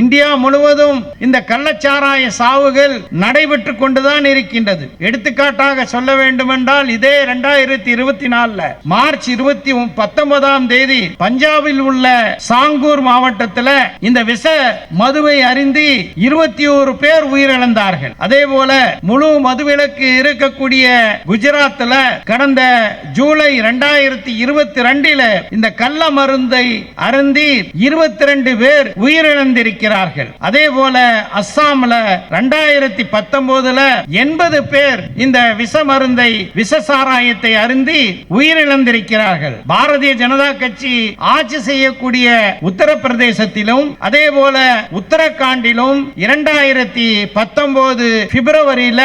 India முழுவதும் இந்த கள்ளச்சாராய சாவுகள் நடைபெற்று கொண்டுதான் இருக்கின்றது. எடுத்துக்காட்டாக சொல்ல வேண்டுமென்றால் இதே இரண்டாயிரத்தி இருபத்தி நாலுல மார்ச் இருபத்தி பத்தொன்பதாம் தேதி பஞ்சாபில் உள்ள சாங்கூர் மாவட்டத்தில் இந்த விஷ மதுவை அறிந்து இருபத்தி ஒரு பேர் உயிரிழந்தார்கள். அதே போல முழு மதுவிலக்கு இருக்கக்கூடிய குஜராத்தில் கடந்த ஜூலை இரண்டாயிரத்தி இருபத்தி ரெண்டில் இந்த கள்ள மருந்தை அருந்தி இருபத்தி ரெண்டு பேர் இருக்கிறார்கள். அதே போல அஸ்ஸாம்ல ரெண்டாயிரத்தி பத்தொன்பதுல எண்பது பேர் இந்த விஷ மருந்தை விஷ சாராயத்தை அருந்தி உயிரிழந்திருக்கிறார்கள். பாரதிய ஜனதா கட்சி ஆட்சி செய்யக்கூடிய உத்தரப்பிரதேசத்திலும் அதே போல உத்தரகாண்டிலும் இரண்டாயிரத்தி பத்தொன்பது பிப்ரவரியில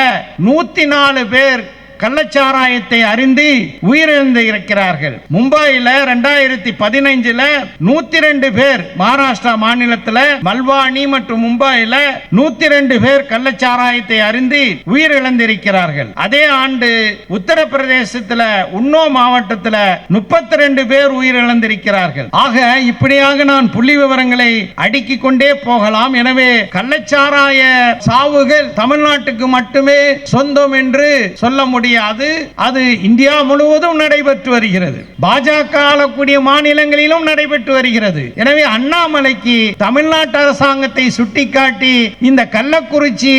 நூத்தி நாலு பேர் கள்ளச்சாராயத்தை அறிந்து உயிரிழந்து இருக்கிறார்கள். மும்பையில ரெண்டாயிரத்தி பதினைஞ்சுல நூத்தி ரெண்டு பேர் மகாராஷ்டிரா மாநிலத்தில் மல்வானி மற்றும் மும்பையில நூத்தி ரெண்டு பேர் கள்ளச்சாராயத்தை அறிந்து உயிரிழந்திருக்கிறார்கள். அதே ஆண்டு உத்தரப்பிரதேசத்தில் உன்னோ மாவட்டத்தில் முப்பத்தி ரெண்டு பேர் உயிரிழந்திருக்கிறார்கள். ஆக இப்படியாக நான் புள்ளி விவரங்களை அடுக்கிக் கொண்டே போகலாம். எனவே கள்ளச்சாராய சாவுகள் தமிழ்நாட்டுக்கு மட்டுமே சொந்தம் என்று சொல்ல முடியும். முடியாது அது இந்தியா முழுவதும் நடைபெற்று வருகிறது. பாஜக ஆளக்கூடிய மாநிலங்களிலும் நடைபெற்று வருகிறது. எனவே அண்ணாமலைக்கு தமிழ்நாட்டு அரசாங்கத்தை சுட்டிக்காட்டி இந்த கள்ளக்குறிச்சி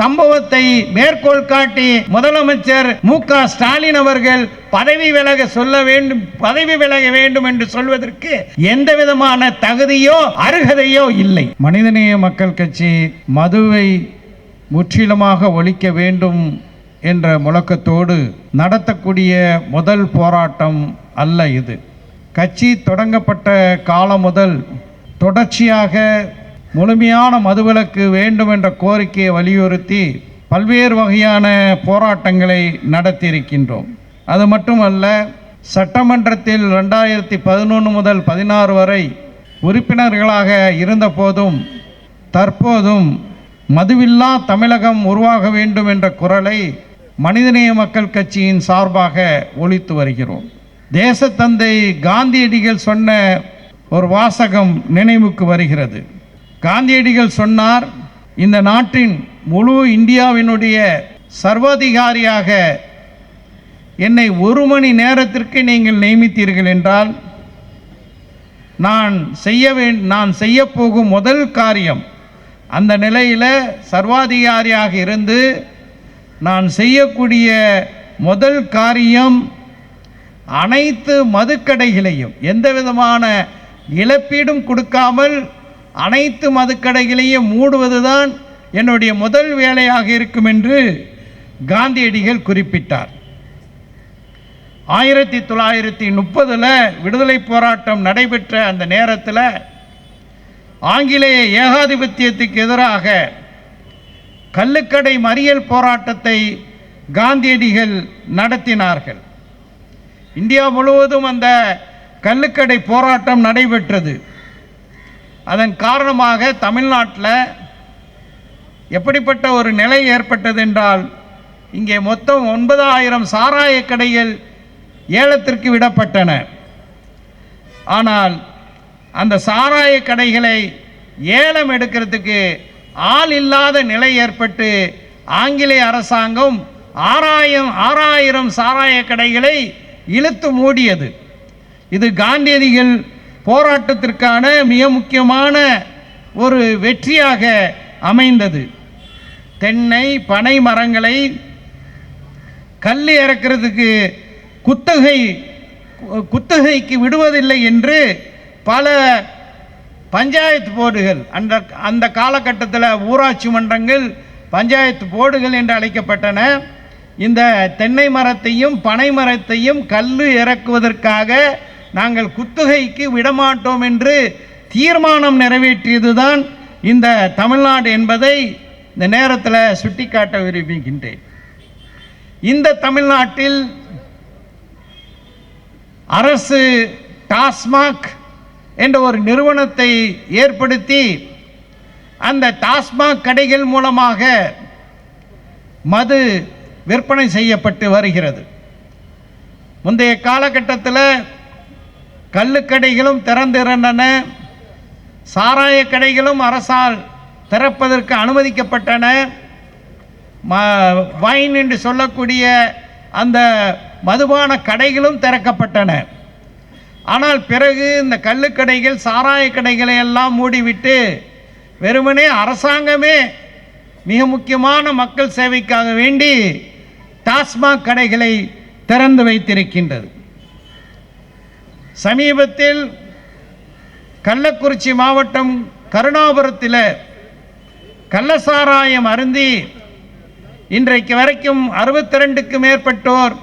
சம்பவத்தை மேற்கோள் காட்டி முதலமைச்சர் மு க ஸ்டாலின் அவர்கள் பதவி விலக சொல்ல வேண்டும் பதவி விலக வேண்டும் என்று சொல்வதற்கு எந்த விதமான தகுதியோ அருகதையோ இல்லை. மனிதநேய மக்கள் கட்சி மதுவை முற்றிலுமாக ஒழிக்க வேண்டும் என்ற முழக்கத்தோடு நடத்தக்கூடிய முதல் போராட்டம் அல்ல இது. கட்சி தொடங்கப்பட்ட காலம் முதல் தொடர்ச்சியாக முழுமையான மதுவிலக்கு வேண்டும் என்ற கோரிக்கையை வலியுறுத்தி பல்வேறு வகையான போராட்டங்களை நடத்தியிருக்கின்றோம். அது மட்டுமல்ல சட்டமன்றத்தில் ரெண்டாயிரத்தி பதினொன்று முதல் பதினாறு வரை உறுப்பினர்களாக இருந்தபோதும் தற்போதும் மதுவில்லா தமிழகம் உருவாக வேண்டும் என்ற குரலை மனிதநேய மக்கள் கட்சியின் சார்பாக ஒழித்து வருகிறோம். தேசத்தந்தை காந்தியடிகள் சொன்ன ஒரு வாசகம் நினைவுக்கு வருகிறது. காந்தியடிகள் சொன்னார் இந்த நாட்டின் முழு இந்தியாவினுடைய சர்வாதிகாரியாக என்னை ஒரு மணி நேரத்திற்கு நீங்கள் நியமித்தீர்கள் என்றால் நான் செய்ய வே நான் செய்யப்போகும் முதல் காரியம் அந்த நிலையில் சர்வாதிகாரியாக இருந்து நான் செய்யக்கூடிய முதல் காரியம் அனைத்து மதுக்கடைகளையும் எந்த விதமான இழப்பீடும் கொடுக்காமல் அனைத்து மதுக்கடைகளையும் மூடுவதுதான் என்னுடைய முதல் வேலையாக இருக்கும் என்று காந்தியடிகள் குறிப்பிட்டார். ஆயிரத்தி தொள்ளாயிரத்தி முப்பதில் விடுதலை போராட்டம் நடைபெற்ற அந்த நேரத்தில் ஆங்கிலேய ஏகாதிபத்தியத்துக்கு எதிராக கல்லுக்கடை மறியல் போராட்டத்தை காந்தியடிகள் நடத்தினார்கள். இந்தியா முழுவதும் அந்த கல்லுக்கடை போராட்டம் நடைபெற்றது. அதன் காரணமாக தமிழ்நாட்டில் எப்படிப்பட்ட ஒரு நிலை ஏற்பட்டது என்றால் இங்கே மொத்தம் ஒன்பதாயிரம் சாராய கடைகள் ஏலத்திற்கு விடப்பட்டன. ஆனால் அந்த சாராய கடைகளை ஏலம் எடுக்கிறதுக்கு ஆள் இல்லாத நிலை ஏற்பட்டு ஆங்கிலேய அரசாங்கம் ஆறாயிரம் ஆறாயிரம் சாராய கடைகளை இழுத்து மூடியது. இது காந்தியடிகள் போராட்டத்திற்கான மிக முக்கியமான ஒரு வெற்றியாக அமைந்தது. தென்னை பனை மரங்களை கல் இறக்கிறதுக்கு குத்தகை குத்தகைக்கு விடுவதில்லை என்று பல பஞ்சாயத்து போர்டுகள். அந்த அந்த காலகட்டத்தில் ஊராட்சி மன்றங்கள் பஞ்சாயத்து போர்டுகள் என்று அழைக்கப்பட்டன. இந்த தென்னை மரத்தையும் பனை மரத்தையும் கல் இறக்குவதற்காக நாங்கள் குத்துகைக்கு விடமாட்டோம் என்று தீர்மானம் நிறைவேற்றியதுதான் இந்த தமிழ்நாடு என்பதை இந்த நேரத்தில் சுட்டிக்காட்ட விரும்புகின்றேன். இந்த தமிழ்நாட்டில் அரசு டாஸ்மாக் என்ற ஒரு நிறுவனத்தை ஏற்படுத்தி அந்த டாஸ்மாக் கடைகள் மூலமாக மது விற்பனை செய்யப்பட்டு வருகிறது. முந்தைய காலகட்டத்தில் கள்ளுக்கடைகளும் திறந்திருந்தன. சாராய கடைகளும் அரசால் திறப்பதற்கு அனுமதிக்கப்பட்டன. ம வைன் என்று சொல்லக்கூடிய அந்த மதுபான கடைகளும் திறக்கப்பட்டன. ஆனால் பிறகு இந்த கள்ளுக்கடைகள் சாராய கடைகளை எல்லாம் மூடிவிட்டு வெறுமனே அரசாங்கமே மிக முக்கியமான மக்கள் சேவைக்காக வேண்டி டாஸ்மாக் கடைகளை திறந்து வைத்திருக்கின்றது. சமீபத்தில் கள்ளக்குறிச்சி மாவட்டம் கருணாபுரத்தில் கள்ளசாராயம் அருந்தி இன்றைக்கு வரைக்கும் அறுபத்தி ரெண்டுக்கு மேற்பட்டோர்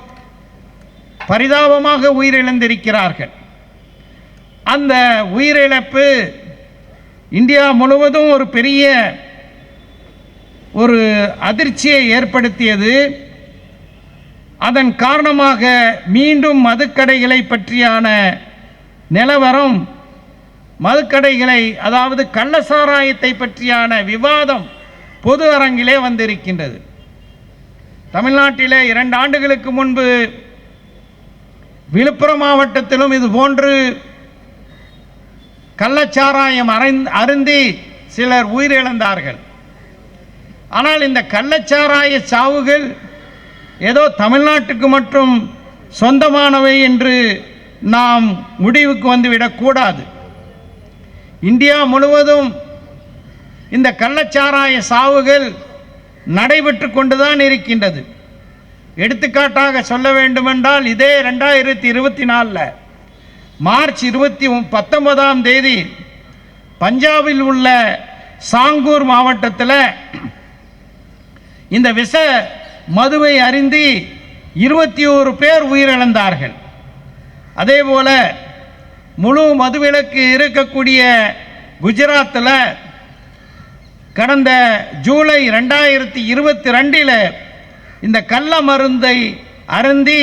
பரிதாபமாக உயிரிழந்திருக்கிறார்கள். அந்த உயிரிழப்பு இந்தியா முழுவதும் ஒரு பெரிய ஒரு அதிர்ச்சியை ஏற்படுத்தியது. அதன் காரணமாக மீண்டும் மதுக்கடைகளை பற்றியான நிலவரம் மதுக்கடைகளை அதாவது கள்ளசாராயத்தை பற்றியான விவாதம் பொது அரங்கிலே வந்திருக்கின்றது. தமிழ்நாட்டிலே இரண்டு ஆண்டுகளுக்கு முன்பு விழுப்புரம் மாவட்டத்திலும் இது போன்று கள்ளச்சாராயம் அருந்தி சிலர் உயிரிழந்தார்கள். ஆனால் இந்த கள்ளச்சாராய சாவுகள் ஏதோ தமிழ்நாட்டுக்கு மட்டும் சொந்தமானவை என்று நாம் முடிவுக்கு வந்துவிடக்கூடாது இந்தியா முழுவதும் இந்த கள்ளச்சாராய சாவுகள் நடைபெற்று கொண்டுதான் இருக்கின்றது. எடுத்துக்காட்டாக சொல்ல வேண்டுமென்றால் இதே ரெண்டாயிரத்தி இருபத்தி நாலில் மார்ச் இருபத்தி பத்தொன்பதாம் தேதி பஞ்சாபில் உள்ள சாங்கூர் மாவட்டத்தில் இந்த விஷ மதுவை அருந்தி இருபத்தி ஓரு பேர் உயிரிழந்தார்கள். அதேபோல் முழு மதுவிலக்கு இருக்கக்கூடிய குஜராத்தில் கடந்த ஜூலை ரெண்டாயிரத்தி இருபத்தி ரெண்டில் இந்த கள்ள மருந்தை அருந்தி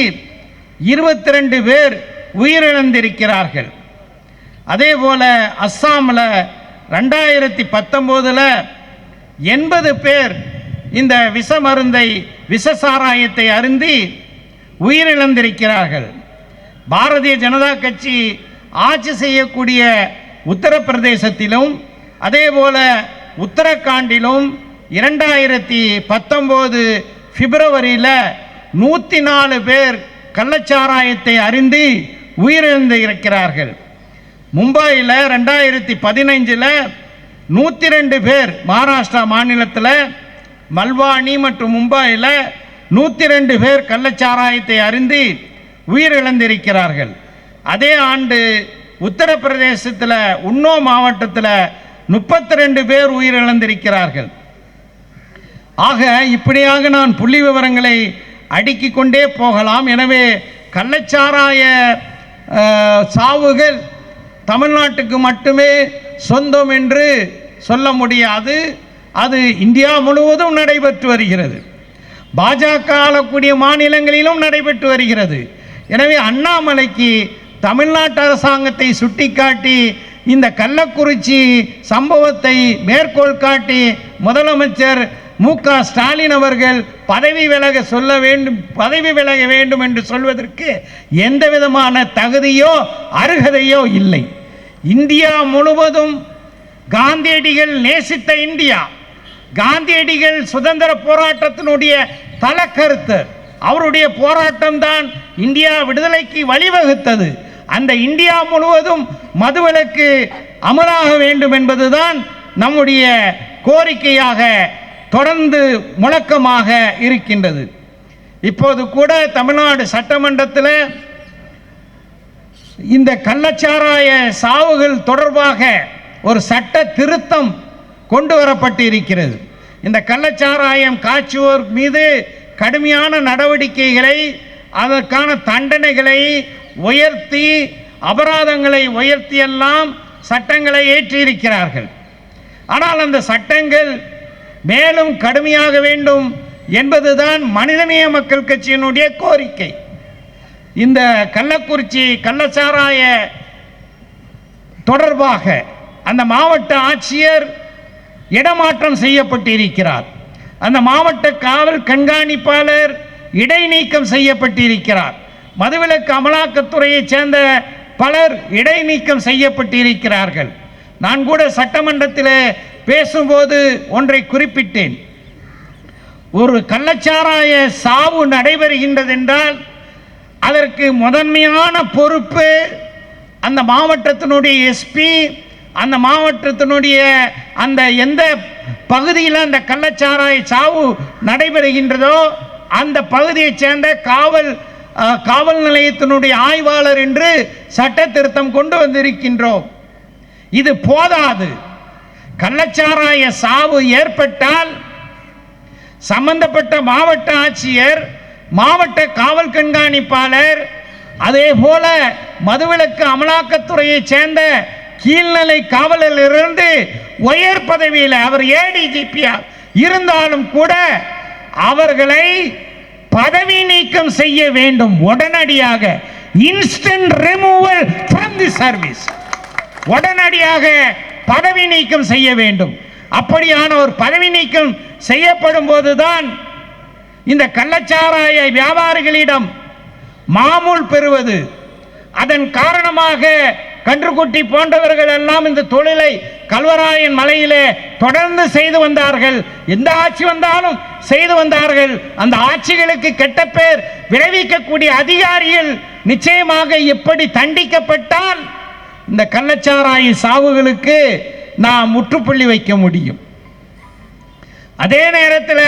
இருபத்தி ரெண்டு பேர் உயிரிழந்திருக்கிறார்கள். அதே போல் அஸ்ஸாமில் ரெண்டாயிரத்தி பத்தொம்போதில் எண்பது பேர் இந்த விஷ மருந்தை விஷ சாராயத்தை அருந்தி உயிரிழந்திருக்கிறார்கள். பாரதிய ஜனதா கட்சி ஆட்சி செய்யக்கூடிய உத்தரப்பிரதேசத்திலும் அதே போல் உத்தரகாண்டிலும் இரண்டாயிரத்தி பத்தொம்போது பிப்ரவரியில் நூற்றி நாலு பேர் கள்ளச்சாராயத்தை அறிந்து உயிரிழந்து இருக்கிறார்கள். மும்பையில் ரெண்டாயிரத்தி பதினைஞ்சில் நூற்றி ரெண்டு பேர் மகாராஷ்டிரா மாநிலத்தில் மல்வானி மற்றும் மும்பையில் நூற்றி ரெண்டு பேர் கள்ளச்சாராயத்தை அருந்தி உயிரிழந்திருக்கிறார்கள். அதே ஆண்டு உத்தரப்பிரதேசத்தில் உன்னோ மாவட்டத்தில் முப்பத்தி ரெண்டு பேர் உயிரிழந்திருக்கிறார்கள். ஆக இப்படியாக நான் புள்ளி விவரங்களை அடுக்கிக் கொண்டே போகலாம். எனவே கள்ளச்சாராய சாவுகள் தமிழ்நாட்டுக்கு மட்டுமே சொந்தம் என்று சொல்ல முடியாது. அது இந்தியா முழுவதும் நடைபெற்று வருகிறது. பாஜக ஆளக்கூடிய மாநிலங்களிலும் நடைபெற்று வருகிறது. எனவே அண்ணாமலைக்கு தமிழ்நாட்டு அரசாங்கத்தை சுட்டிக்காட்டி இந்த கள்ளக்குறிச்சி சம்பவத்தை மேற்கோள் காட்டி முதலமைச்சர் மு க. ஸ்டாலின் அவர்கள் பதவி விலக சொல்ல வேண்டும் பதவி விலக வேண்டும் என்று சொல்வதற்கு எந்த விதமான தகுதியோ அருகதையோ இல்லை. இந்தியா முழுவதும் காந்தியடிகள் நேசித்த இந்தியா காந்தியடிகள் சுதந்திர போராட்டத்தினுடைய தலக்கருத்து அவருடைய போராட்டம் தான் இந்தியா விடுதலைக்கு வழிவகுத்தது. அந்த இந்தியா முழுவதும் மதுவிலக்கு அமலாக வேண்டும் என்பதுதான் நம்முடைய கோரிக்கையாக தொடர்ந்து முழக்கமாக இருக்கின்றது. இப்போது கூட தமிழ்நாடு சட்டமன்றத்தில் இந்த கள்ளச்சாராய சாவுகள் தொடர்பாக ஒரு சட்ட திருத்தம் கொண்டு வரப்பட்டு இருக்கிறது இந்த கள்ளச்சாராயம் காய்ச்சுவோர் மீது கடுமையான நடவடிக்கைகளை அதற்கான தண்டனைகளை உயர்த்தி அபராதங்களை உயர்த்தியெல்லாம் சட்டங்களை ஏற்றியிருக்கிறார்கள். ஆனால் அந்த சட்டங்கள் மேலும் கடுமையாக வேண்டும் என்பதுதான் மனிதநேய மக்கள் கட்சியினுடைய கோரிக்கை. இந்த கள்ளக்குறிச்சி கள்ளச்சாராய தொடர்பாக அந்த மாவட்ட ஆட்சியர் இடமாற்றம் செய்யப்பட்டிருக்கிறார். அந்த மாவட்ட காவல் கண்காணிப்பாளர் இடைநீக்கம் செய்யப்பட்டிருக்கிறார். மதுவிலக்கு அமலாக்கத்துறையைச் சேர்ந்த பலர் இடைநீக்கம் செய்யப்பட்டிருக்கிறார்கள். நான் கூட சட்டமன்றத்தில் பேசும்போது ஒன்றை குறிப்பிட்டேன். ஒரு கள்ளச்சாராய சாவு நடைபெறுகின்றதென்றால் அதற்கு முதன்மையான பொறுப்பு அந்த மாவட்டத்தினுடைய எஸ்பி அந்த மாவட்டத்தினுடைய அந்த எந்த பகுதியில் அந்த கள்ளச்சாராய சாவு நடைபெறுகின்றதோ அந்த பகுதியைச் சேர்ந்த காவல் காவல் நிலையத்தினுடைய ஆய்வாளர் என்று சட்ட திருத்தம் கொண்டு வந்திருக்கின்றோம். இது போதாது. கள்ளச்சாராய சாவு ஏற்பட்டால் சம்பந்தப்பட்ட மாவட்ட ஆட்சியர் மாவட்ட காவல் கண்காணிப்பாளர் அதே போல மதுவிலக்கு அமலாக்கத்துறையைச் சேர்ந்த கீழ்நிலை காவலரிலிருந்து உயர் பதவியில் அவர் ஏடிஜிபியா இருந்தாலும் கூட அவர்களை பதவி நீக்கம் செய்ய வேண்டும் உடனடியாக. Instant removal from the service உடனடியாக பதவி நீக்கம் செய்ய வேண்டும். அப்படியான ஒரு பதவி நீக்கம் செய்யப்படும் போதுதான் இந்த கள்ளச்சாராய வியாபாரிகளிடம் மாமூல் பெறுவது. அதன் காரணமாக கன்றுக்குட்டி போன்றவர்கள் எல்லாம் இந்த தொழிலை கல்வராயன் மலையிலே தொடர்ந்து செய்து வந்தார்கள். எந்த ஆட்சி வந்தாலும் செய்து வந்தார்கள். அந்த ஆட்சிகளுக்கு கெட்ட பேர் விளைவிக்கக்கூடிய அதிகாரிகள் நிச்சயமாக எப்படி தண்டிக்கப்பட்டால் இந்த கள்ளச்சாராய சாவுகளுக்கு நாம் முற்றுப்புள்ளி வைக்க முடியும். அதே நேரத்தில்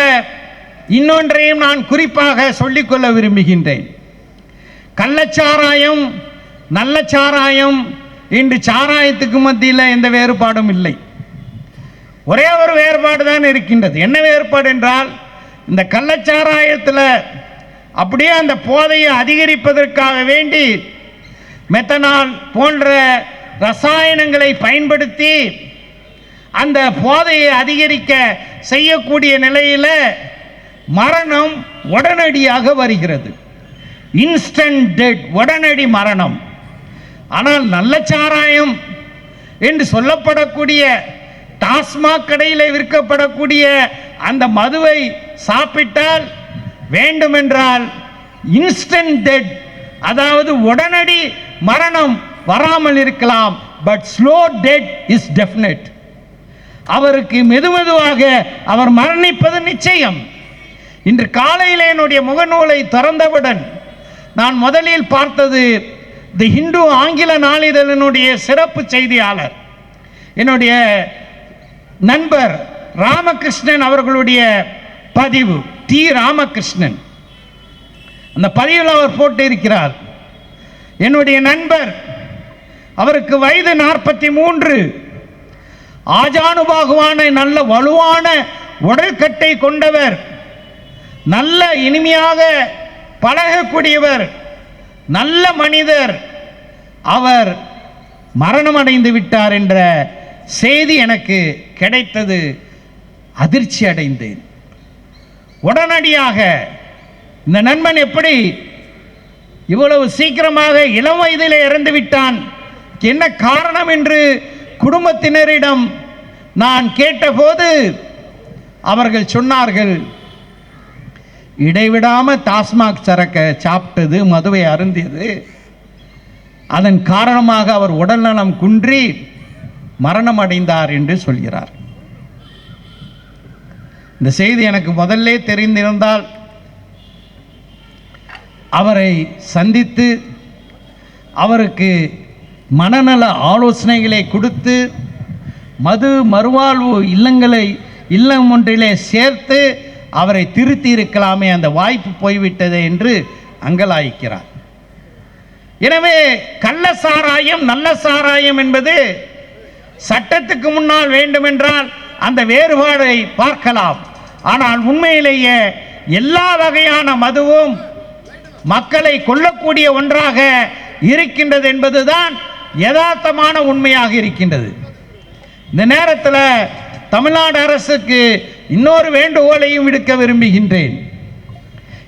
இன்னொன்றையும் நான் குறிப்பாக சொல்லிக்கொள்ள விரும்புகின்றேன். கள்ளச்சாராயம் நல்ல சாராயம் இன்று சாராயத்துக்கு மத்தியில் எந்த வேறுபாடும் இல்லை. ஒரே ஒரு வேறுபாடு தான் இருக்கின்றது. என்ன வேறுபாடு என்றால் இந்த கள்ளச்சாராயத்தில் அப்படியே அந்த போதையை அதிகரிப்பதற்காக வேண்டி மெத்தனால் போன்ற ரசாயனங்களை பயன்படுத்தி அந்த போதையை அதிகரிக்க செய்யக்கூடிய நிலையில் மரணம் உடனடியாக வருகிறது. இன்ஸ்டன்ட் டெட் உடனடி மரணம். ஆனால் நல்ல சாராயம் என்று சொல்லப்படக்கூடிய டாஸ்மாக் கடையில் விற்கப்படக்கூடிய அந்த மதுவை சாப்பிட்டால் வேண்டுமென்றால் இன்ஸ்டன்ட் டெட் அதாவது உடனடி மரணம் வராமல் இருக்கலாம் but slow death is definite அவருக்கு மெதுமெதுவாக அவர் மரணிப்பது நிச்சயம். இன்று காலையில் என்னுடைய முகநூலை திறந்தவுடன் நான் முதலில் பார்த்தது தி ஹிந்து ஆங்கில நாளிதழினுடைய சிறப்பு செய்தியாளர். என்னுடைய நண்பர் ராமகிருஷ்ணன் அவர்களுடைய பதிவு டி ராமகிருஷ்ணன். அந்த பதிவில் அவர் போட்டு இருக்கிறார் என்னுடைய நண்பர் அவருக்கு வயது நாற்பத்தி மூன்று ஆஜானுபாகுவான நல்ல வலுவான உடற்கட்டை கொண்டவர் நல்ல இனிமையாக பழகக்கூடியவர் நல்ல மனிதர். அவர் மரணமடைந்து விட்டார் என்ற செய்தி எனக்கு கிடைத்தது அதிர்ச்சி அடைந்தேன். உடனடியாக இந்த நண்பன் எப்படி இவ்வளவு சீக்கிரமாக இளம் வயதிலே இறந்து விட்டான். என்ன காரணம் என்று குடும்பத்தினரிடம் நான் கேட்டபோது அவர்கள் சொன்னார்கள் இடைவிடாம டாஸ்மாக் சரக்க சாப்பிட்டது மதுவை அருந்தியது. அதன் காரணமாக அவர் உடல்நலம் குன்றி மரணம் அடைந்தார் என்று சொல்கிறார். இந்த செய்தி எனக்கு முதல்ல தெரிந்திருந்தால் அவரை சந்தித்து அவருக்கு மனநல ஆலோசனைகளை கொடுத்து மது மறுவாழ்வு இல்லங்களை இல்லம் ஒன்றிலே சேர்த்து அவரை திருத்தி இருக்கலாமே அந்த வாய்ப்பு போய்விட்டது என்று அங்கலாய்க்கிறார். எனவே கள்ள சாராயம் நல்ல சாராயம் என்பது சட்டத்துக்கு முன்னால் வேண்டுமென்றால் அந்த வேறுபாடை பார்க்கலாம். ஆனால் உண்மையிலேயே எல்லா வகையான மதுவும் மக்களை கொல்லக்கூடிய ஒன்றாக இருக்கின்றது என்பதுதான் யதார்த்தமான உண்மையாக இருக்கின்றது. இந்த நேரத்தில் தமிழ்நாடு அரசுக்கு இன்னொரு வேண்டுகோளையும் விடுக்க விரும்புகின்றேன்.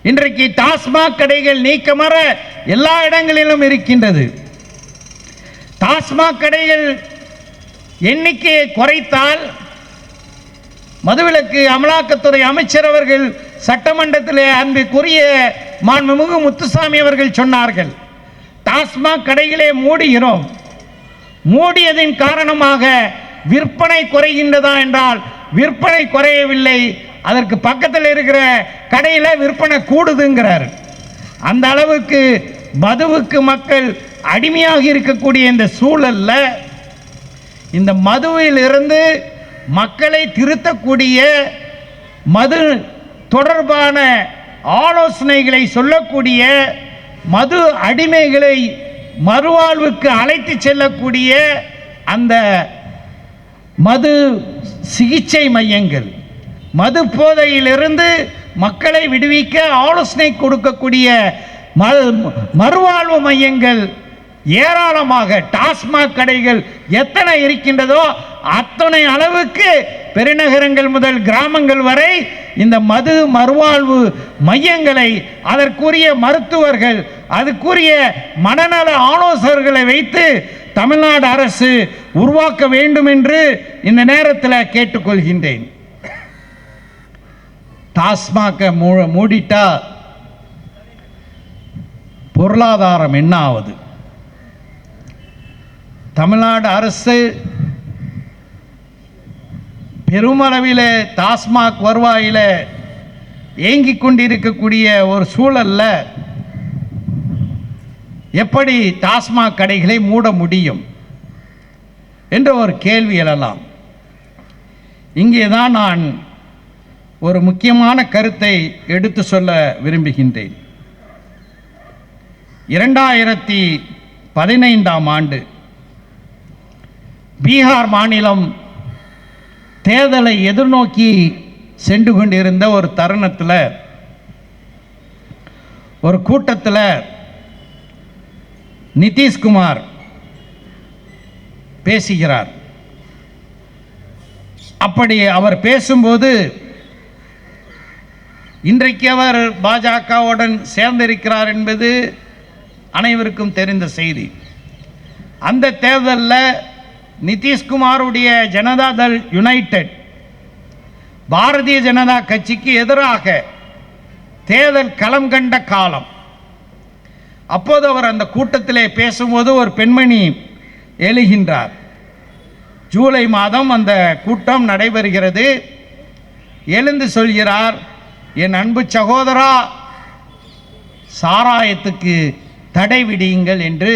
இன்றைக்கு டாஸ்மாக் கடைகள் நீக்கமற எல்லா இடங்களிலும் இருக்கின்றது. டாஸ்மாக் கடைகள் எண்ணிக்கையை குறைத்தால் மதுவிலக்கு அமலாக்கத்துறை அமைச்சர் அவர்கள் சட்டமன்றத்திலே அன்பிற்குரிய மாண்புமிகு முத்துசாமி அவர்கள் சொன்னார்கள் டாஸ்மாக் கடைகளே மூடுகிறோம். மூடியதின் காரணமாக விற்பனை குறைகின்றதா என்றால் விற்பனை குறையவில்லை. அதற்கு பக்கத்தில் இருக்கிற கடையில் விற்பனை கூடுதுங்கிறார். அந்த அளவுக்கு மதுவுக்கு மக்கள் அடிமையாக இருக்கக்கூடிய இந்த சூழலில் இந்த மதுவிலிருந்து மக்களை திருத்தக்கூடிய மது தொடர்பான ஆலோசனைகளை சொல்லக்கூடிய மது அடிமைகளை மறுவாழ்வுக்கு அழைத்து செல்லக்கூடிய அந்த மது சிகிச்சை மையங்கள். மது போதையிலிருந்து மக்களை விடுவிக்க ஆலோசனை கொடுக்கக்கூடிய ம- மறுவாழ்வு மையங்கள் ஏராளமாக டாஸ்மாக் கடைகள் எத்தனை இருக்கின்றதோ அத்தனை அளவுக்கு பெருநகரங்கள் முதல் கிராமங்கள் வரை இந்த மது மறுவாழ்வு மையங்களை அதற்குரிய மருத்துவர்கள் அதுக்குரிய மனநல ஆலோசகர்களை வைத்து தமிழ்நாடு அரசு உருவாக்க வேண்டும் என்று இந்த நேரத்தில் கேட்டுக்கொள்கின்றேன். டாஸ்மாக மூடிட்டா பொருளாதாரம் என்ன ஆகுது தமிழ்நாடு அரசு பெருமளவில் டாஸ்மாக் வருவாயில் ஏங்கி கொண்டிருக்கக்கூடிய ஒரு சூழல்ல எப்படி டாஸ்மாக் கடைகளை மூட முடியும் என்ற ஒரு கேள்வி எழலாம். இங்கே தான் நான் ஒரு முக்கியமான கருத்தை எடுத்து சொல்ல விரும்புகின்றேன். இரண்டாயிரத்தி பதினைந்தாம் ஆண்டு பீகார் மாநிலம் தேர்தலை எதிர்நோக்கி சென்று கொண்டிருந்த ஒரு தருணத்தில் ஒரு கூட்டத்தில் நிதிஷ்குமார் பேசுகிறார். அப்படி அவர் பேசும்போது இன்றைக்கு அவர் பாஜகவுடன் சேர்ந்திருக்கிறார் என்பது அனைவருக்கும் தெரிந்த செய்தி. அந்த தேர்தலில் நிதிஷ்குமாருடைய ஜனதா தள் யுனைடெட். பாரதிய ஜனதா கட்சிக்கு எதிராக தேர்தல் களம் கண்ட காலம். அப்போது அவர் அந்த கூட்டத்திலே பேசும்போது ஒரு பெண்மணி எழுகின்றார். ஜூலை மாதம் அந்த கூட்டம் நடைபெறுகிறது. எழுந்து சொல்கிறார் என் அன்பு சகோதரா சாராயத்துக்கு தடை விடியுங்கள் என்று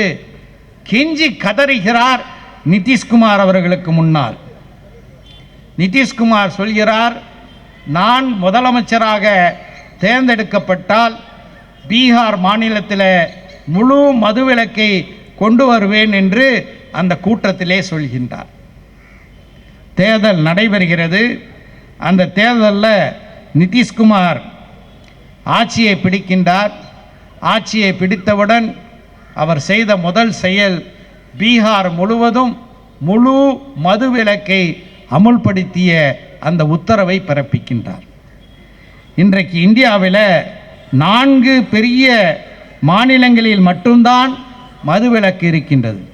கெஞ்சி கதறுகிறார் நிதிஷ்குமார் அவர்களுக்கு முன்னால். நிதிஷ்குமார் சொல்கிறார் நான் முதலமைச்சராக தேர்ந்தெடுக்கப்பட்டால் பீகார் மாநிலத்தில் முழு மதுவிலக்கை கொண்டு வருவேன் என்று அந்த கூட்டத்திலே சொல்கின்றார். தேர்தல் நடைபெறுகிறது. அந்த தேர்தலில் நிதிஷ்குமார் ஆட்சியை பிடிக்கின்றார். ஆட்சியை பிடித்தவுடன் அவர் செய்த முதல் செயல் பீகார் முழுவதும் முழு மதுவிலக்கை அமுல்படுத்திய அந்த உத்தரவை பிறப்பிக்கின்றார். இன்றைக்கு இந்தியாவில் நான்கு பெரிய மாநிலங்களில் மட்டும்தான் மதுவிலக்கு இருக்கின்றது.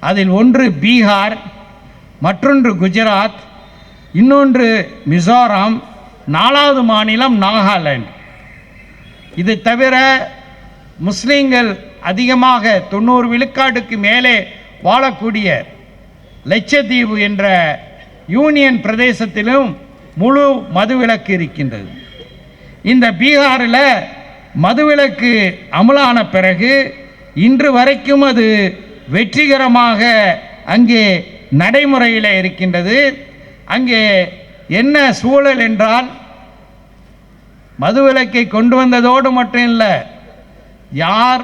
அதில் ஒன்று பீகார் மற்றொன்று குஜராத் இன்னொன்று மிசோரம் நாலாவது மாநிலம் நாகாலாந்து. இது தவிர முஸ்லீம்கள் அதிகமாக தொண்ணூறு விழுக்காடுக்கு மேலே வாழக்கூடிய லட்சத்தீவு என்ற யூனியன் பிரதேசத்திலும் முழு மதுவிலக்கு இருக்கின்றது. இந்த பீகாரில் மதுவிலக்கு அமலான பிறகு இன்று வரைக்கும் அது வெற்றிகரமாக அங்கே நடைமுறையில் இருக்கின்றது. அங்கே என்ன சூழல் என்றால் மதுவிலக்கை கொண்டு வந்ததோடு மட்டும் இல்லை யார்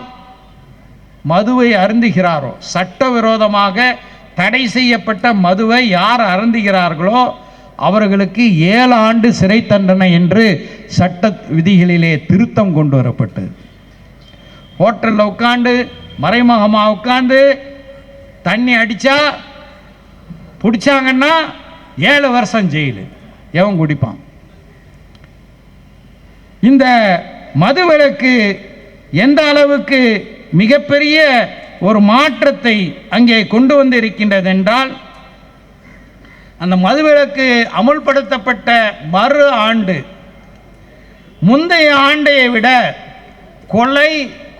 மதுவை அருந்துகிறாரோ? சட்டவிரோதமாக தடை செய்யப்பட்ட மதுவை யார் அருந்துகிறார்களோ அவர்களுக்கு ஏழு ஆண்டு சிறை தண்டனை என்று சட்ட விதிகளிலே திருத்தம் கொண்டு வரப்பட்டது. ஹோட்டலில் உட்காந்து மறைமுகமாக உட்காந்து தண்ணி அடித்தா பிடிச்சாங்கன்னா ஏழு வருஷம் ஜெயிலு. எவன் குடிப்பான்? இந்த மதுவிலக்கு எந்த அளவுக்கு மிகப்பெரிய ஒரு மாற்றத்தை அங்கே கொண்டு வந்து இருக்கின்றது என்றால் அந்த மதுவிலக்கு அமுல்படுத்தப்பட்ட மறு ஆண்டு. முந்தைய ஆண்டையை விட கொலை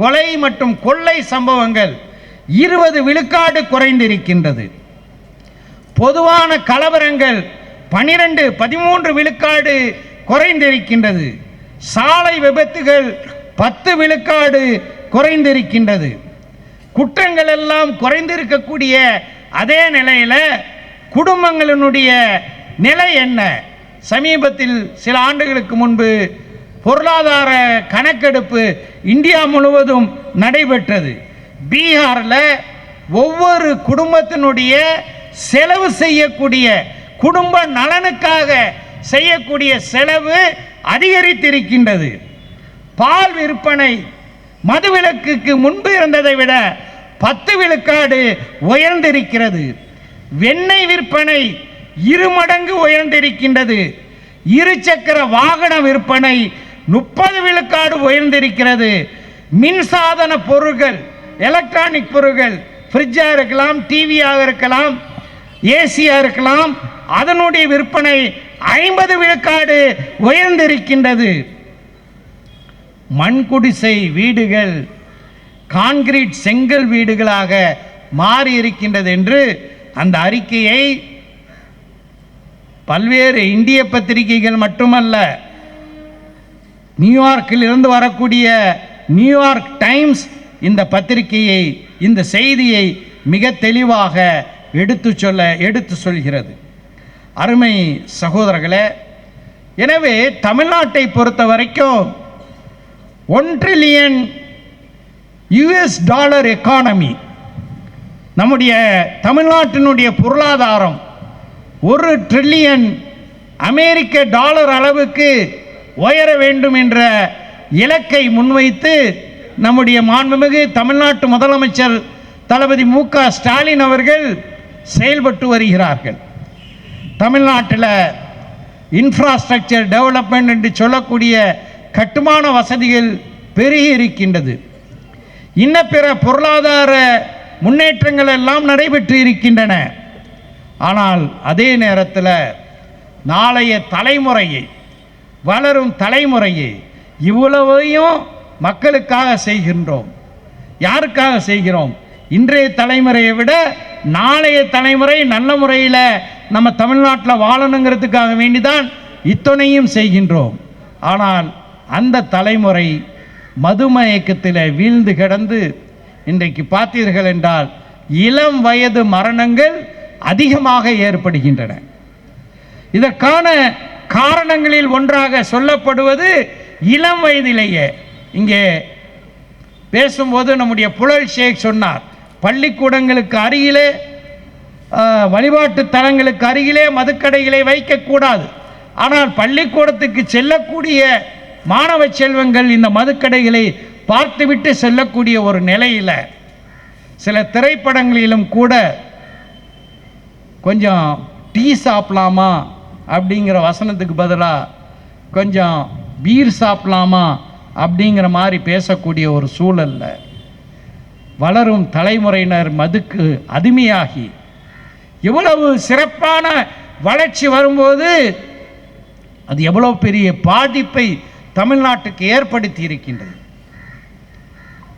கொலை மற்றும் கொள்ளை சம்பவங்கள் இருபது விழுக்காடு குறைந்திருக்கின்றது. பொதுவான கலவரங்கள் பனிரெண்டு பதிமூன்று விழுக்காடு குறைந்திருக்கின்றது. சாலை விபத்துகள் பத்து விழுக்காடு குறைந்திருக்கின்றது. குற்றங்கள் எல்லாம் குறைந்திருக்கக்கூடிய அதே நிலையில் குடும்பங்களினுடைய நிலை என்ன? சமீபத்தில் சில ஆண்டுகளுக்கு முன்பு பொருளாதார கணக்கெடுப்பு இந்தியா முழுவதும் நடைபெற்றது. பீகாரில் ஒவ்வொரு குடும்பத்தினுடைய செலவு செய்யக்கூடிய குடும்ப நலனுக்காக செய்யக்கூடிய செலவு அதிகரித்திருக்கின்றது. பால் விற்பனை மதுவிலக்குக்கு முன்பு இருந்ததை விட பத்து விழுக்காடு உயர்ந்திருக்கிறது. வெண்ணெய் விற்பனை இரு மடங்கு உயர்ந்திருக்கின்றது. இருசக்கர வாகன விற்பனை முப்பது விழுக்காடு உயர்ந்திருக்கிறது. மின்சாதன பொருட்கள் எலக்ட்ரானிக் பொருட்கள் ஃப்ரிட்ஜாக இருக்கலாம் டிவியாக இருக்கலாம் ஏசியாக இருக்கலாம் அதனுடைய விற்பனை ஐம்பது விழுக்காடு உயர்ந்திருக்கின்றது. மண்குடிசை வீடுகள் கான்கிரீட் செங்கல் வீடுகளாக மாறி இருக்கின்றது என்று அந்த அறிக்கையை பல்வேறு இந்திய பத்திரிகைகள் மட்டுமல்ல நியூயார்க்கில் இருந்து வரக்கூடிய நியூயார்க் டைம்ஸ் இந்த பத்திரிகையை இந்த செய்தியை மிக தெளிவாக எடுத்து சொல்ல எடுத்து சொல்கிறது. அருமை சகோதரர்களே எனவே தமிழ்நாட்டை பொறுத்த வரைக்கும் one trillion US dollar economy நம்முடைய தமிழ்நாட்டினுடைய பொருளாதாரம் ஒரு ட்ரில்லியன் அமெரிக்க டாலர் அளவுக்கு உயர வேண்டும் என்ற இலக்கை முன்வைத்து நம்முடைய மாண்புமிகு தமிழ்நாட்டு முதலமைச்சர் தளபதி மு க ஸ்டாலின் அவர்கள் செயல்பட்டு வருகிறார்கள். தமிழ்நாட்டில் இன்ஃப்ராஸ்ட்ரக்சர் டெவலப்மெண்ட் என்று சொல்லக்கூடிய கட்டுமான வசதிகள் பெருகி இருக்கின்றது. இன்ன பிற பொருளாதார முன்னேற்றங்கள் எல்லாம் நடைபெற்று இருக்கின்றன. ஆனால் அதே நேரத்தில் நாளைய தலைமுறையை வளரும் தலைமுறையை இவ்வளவையும் மக்களுக்காக செய்கின்றோம். யாருக்காக செய்கிறோம்? இன்றைய தலைமுறையை விட நாளைய தலைமுறை நல்ல முறையில் நம்ம தமிழ்நாட்டில் வாழணுங்கிறதுக்காக வேண்டிதான் இத்தனையும் செய்கின்றோம். ஆனால் அந்த தலைமுறை மதுமயக்கத்தில் வீழ்ந்து கிடந்து இன்றைக்கு பார்த்தீர்கள் என்றால் இளம் வயது மரணங்கள் அதிகமாக ஏற்படுகின்றன. இதற்கான காரணங்களில் ஒன்றாக சொல்லப்படுவது இளம் வயதிலேயே. இங்கே பேசும்போது நம்முடைய புழல் ஷேக் சொன்னார் பள்ளிக்கூடங்களுக்கு அருகிலே வழிபாட்டு தலங்களுக்கு அருகிலே மதுக்கடைகளை வைக்கக்கூடாது. ஆனால் பள்ளிக்கூடத்துக்கு செல்லக்கூடிய மாணவ செல்வங்கள் இந்த மதுக்கடைகளை பார்த்துவிட்டு செல்லக்கூடிய ஒரு நிலையில் சில திரைப்படங்களிலும் கூட கொஞ்சம் டீ சாப்பிடலாமா அப்படிங்கிற வசனத்துக்கு பதிலாக கொஞ்சம் பீர் சாப்பிடலாமா அப்படிங்கிற மாதிரி பேசக்கூடிய ஒரு சூழலில் வளரும் தலைமுறையினர் மதுக்கு அடிமையாகி எவ்வளவு சிறப்பான வளர்ச்சி வரும்போது அது எவ்வளோ பெரிய பாதிப்பை தமிழ்நாட்டுக்கு ஏற்படுத்தி இருக்கின்றது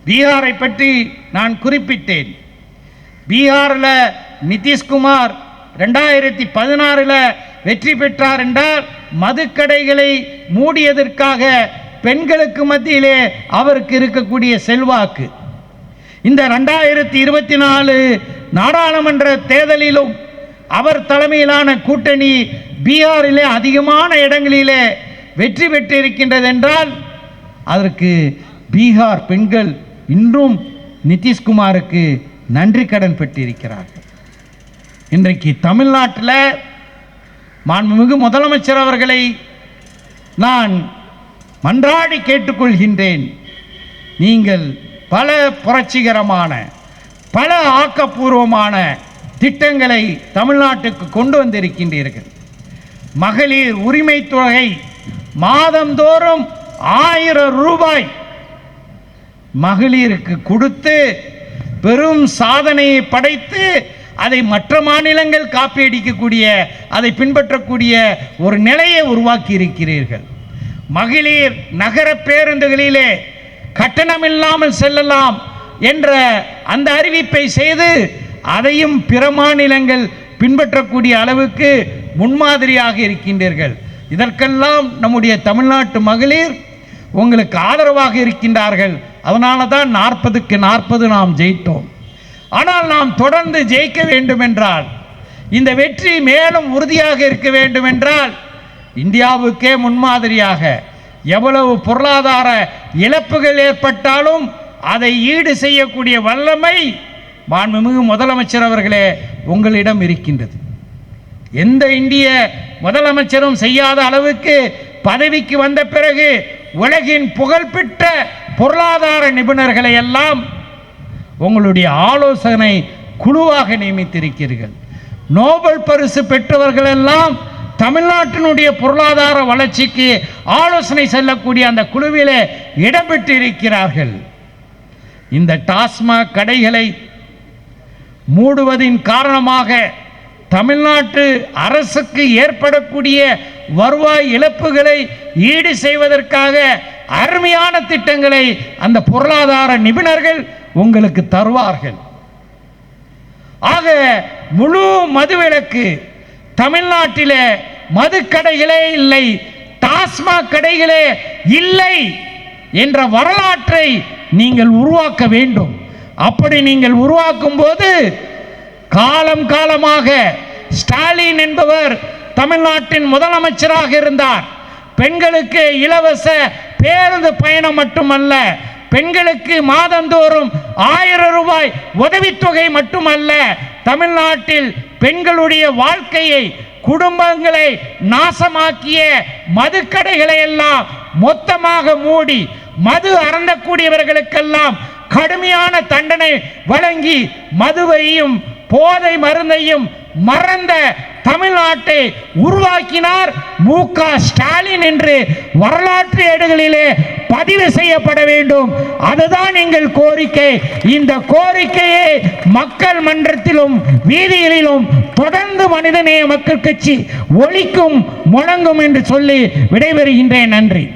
பீகாரை பற்றி நான் குறிப்பிட்டேன். பீகாரில் நிதிஷ்குமார் ரெண்டாயிரத்தி பதினாறில் வெற்றி பெற்றார் என்றால் மதுக்கடைகளை மூடியதற்காக பெண்களுக்கு மத்தியிலே அவருக்கு இருக்கக்கூடிய செல்வாக்கு. இந்த ரெண்டாயிரத்தி இருபத்தி நாலு நாடாளுமன்ற தேர்தலிலும் அவர் தலைமையிலான கூட்டணி பீகாரிலே அதிகமான இடங்களிலே வெற்றி பெற்றிருக்கின்றது என்றால் அதற்கு பீகார் பெண்கள் இன்றும் நிதிஷ்குமாருக்கு நன்றி கடன் பெற்றிருக்கிறார்கள். இன்றைக்கு தமிழ்நாட்டில் மாண்புமிகு முதலமைச்சர் அவர்களை நான் மன்றாடி கேட்டுக்கொள்கின்றேன். நீங்கள் பல புரட்சிகரமான பல ஆக்கப்பூர்வமான திட்டங்களை தமிழ்நாட்டுக்கு கொண்டு வந்திருக்கின்றீர்கள். மகளிர் உரிமை தொகை மாதந்தோறும் ஆயிரம் ரூபாய் மகளிருக்கு கொடுத்து பெரும் சாதனையை படைத்து அதை மற்ற மாநிலங்கள் காப்பியடிக்கக்கூடிய அதை பின்பற்றக்கூடிய ஒரு நிலையை உருவாக்கி இருக்கிறீர்கள் மகளிர் நகர பேருந்துகளிலே கட்டணமில்லாமல் செல்லலாம் என்ற அந்த அறிவிப்பை செய்து அதையும் பிற மாநிலங்கள் பின்பற்றக்கூடிய அளவுக்கு முன்மாதிரியாக இருக்கின்றீர்கள். இதற்கெல்லாம் நம்முடைய தமிழ்நாட்டு மகளிர் உங்களுக்கு ஆதரவாக இருக்கின்றார்கள். அதனால தான் நாற்பதுக்கு நாற்பது நாம் ஜெயித்தோம். ஆனால் நாம் தொடர்ந்து ஜெயிக்க வேண்டும் என்றால் இந்த வெற்றி மேலும் உறுதியாக இருக்க வேண்டும் என்றால் இந்தியாவுக்கே முன்மாதிரியாக எவ்வளவு பொருளாதார இழப்புகள் ஏற்பட்டாலும் அதை ஈடு செய்யக்கூடிய வல்லமை மாண்புமிகு முதலமைச்சர் அவர்களே உங்களிடம் இருக்கின்றது. எந்த இந்திய முதலமைச்சரும் செய்யாத அளவுக்கு பதவிக்கு வந்த பிறகு உலகின் புகழ்பெற்ற பொருளாதார நிபுணர்களை எல்லாம் உங்களுடைய ஆலோசனை குழுவாக நியமித்திருக்கிறீர்கள். நோபல் பரிசு பெற்றவர்கள் எல்லாம் தமிழ்நாட்டினுடைய பொருளாதார வளர்ச்சிக்கு ஆலோசனை செல்லக்கூடிய அந்த குழுவிலே இடம்பெற்றிருக்கிறார்கள். இந்த டாஸ்மாக் கடைகளை மூடுவதின் காரணமாக தமிழ்நாட்டு அரசுக்கு ஏற்படக்கூடிய வருவாய் இழப்புகளை ஈடு செய்வதற்காக அருமையான திட்டங்களை அந்த பொருளாதார நிபுணர்கள் உங்களுக்கு தருவார்கள். ஆக முழு மதுவிலக்கு தமிழ்நாட்டிலே மதுக்கடைகளே இல்லை டாஸ்மாக் கடைகளே இல்லை என்ற வரலாற்றை நீங்கள் உருவாக்க வேண்டும். அப்படி நீங்கள் உருவாக்கும் போது காலம் காலமாக ஸ்டாலின் என்பவர் தமிழ்நாட்டின் முதலமைச்சராக இருந்தார். பெண்களுக்கு இலவச பேருந்து பயணம் மட்டுமல்ல பெண்களுக்கு மாதந்தோறும் ஆயிரம் ரூபாய் உதவித்தொகை மட்டுமல்ல தமிழ்நாட்டில் பெண்களுடைய வாழ்க்கையை குடும்பங்களை நாசமாக்கிய மதுக்கடைகளை எல்லாம் மொத்தமாக மூடி மது அறந்தக்கூடியவர்களுக்கெல்லாம் கடுமையான தண்டனை வழங்கி மதுவையும் போதை மருந்தையும் மறந்த தமிழ்நாட்டை உருவாக்கினார் மு க ஸ்டாலின் என்று வரலாற்று ஏடுகளிலே பதிவு செய்யப்பட வேண்டும். அதுதான் எங்கள் கோரிக்கை. இந்த கோரிக்கையை மக்கள் மன்றத்திலும் வீதிகளிலும் தொடர்ந்து மனிதநேய மக்கள் கட்சி ஒழிக்கும் முழங்கும் என்று சொல்லி விடைபெறுகின்றேன். நன்றி.